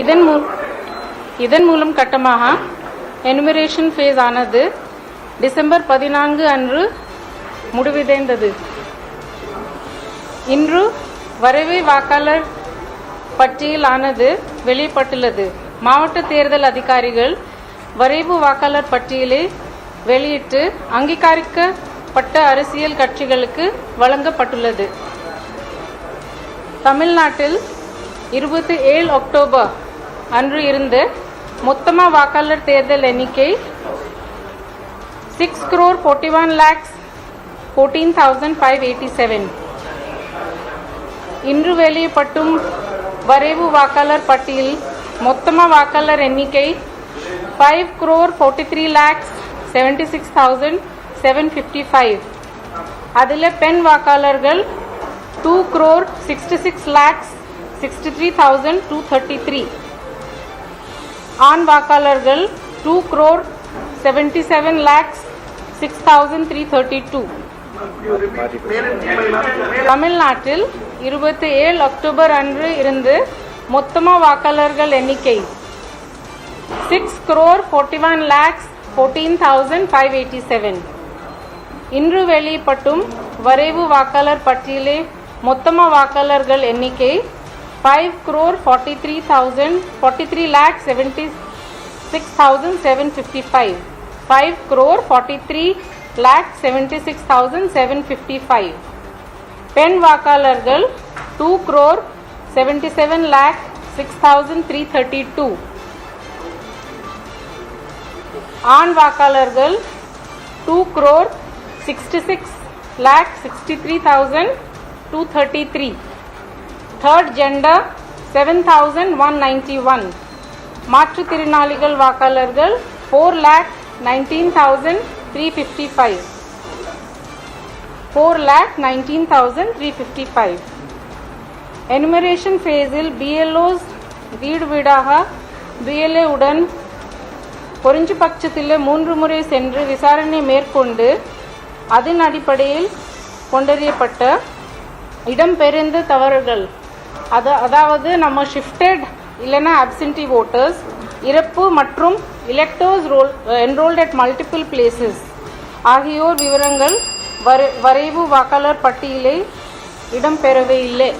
இதன் மூ இதன் மூலம் கட்டமாக எனுமரேஷன் ஃபேஸ் ஆனது டிசம்பர் பதினான்கு அன்று முடிவடைந்தது. இன்று வரைவை வாக்காளர் பட்டியலானது வெளியிடப்பட்டுள்ளது. மாவட்ட தேர்தல் அதிகாரிகள் வரைவு வாக்காளர் பட்டியலை வெளியிட்டு அங்கீகரிக்கப்பட்ட அரசியல் கட்சிகளுக்கு வழங்கப்பட்டுள்ளது. தமிழ்நாட்டில் இருபத்தி ஏழு அக்டோபர் அன்று இருந்து மொத்தமாக வாக்காளர் தேர்தல் எண்ணிக்கை six crore forty one lakhs fourteen thousand five eighty seven இன்று வெளியிடப்பட்டும் வரைவு வாக்காளர் பட்டியல் மொத்தமாக வாக்காளர் எண்ணிக்கை five crore forty three lakhs seventy six thousand seven fifty five அதில் பெண் வாக்காளர்கள் two crore sixty six lakhs sixty three thousand two thirty three ஆண் வாக்காளர்கள் two crore seventy seven lakhs six thousand three thirty two தமிழ்நாட்டில் இருபத்தி ஏழு October அன்று இருந்து மொத்தமாக வாக்காளர்கள் எண்ணிக்கை six crore forty one lakhs fourteen thousand five eighty seven இன்று வெளியிடப்பட்டும் வரைவு வாக்காளர் பட்டியலே மொத்தமாக வாக்காளர்கள் எண்ணிக்கை five crore forty three thousand forty three lakh seventy six thousand seven fifty five five crore forty three lakh seventy six thousand seven fifty five பெண் வாக்காளர்கள் two crore seventy seven lakh six thousand three thirty two ஆண் வாக்காளர்கள் two crore sixty six lakh sixty three thousand two thirty three third gender seven thousand one ninety one மாற்றுத்திறனாளிகள் வாக்காளர்கள் four lakh nineteen thousand three fifty five four lakh nineteen thousand three fifty five enumeration ஃபேஸில் BLOs வீடு வீடாக PLA உடன் பொறிஞ்சு பட்சத்தில் மூன்று முறை சென்று விசாரணை மேற்கொண்டு அதன் அடிப்படையில் கொண்டறியப்பட்ட இடம்பெயர்ந்த தவறுகள். அது அதாவது நம்ம ஷிஃப்டட் இல்லைன்னா அப்சென்டி ஓட்டர்ஸ் இறப்பு மற்றும் electors roll enrolled at multiple places ஆகியோர் விவரங்கள் வரை வரைவு வாக்காளர் பட்டியலில் இடம்பெறவே இல்லை.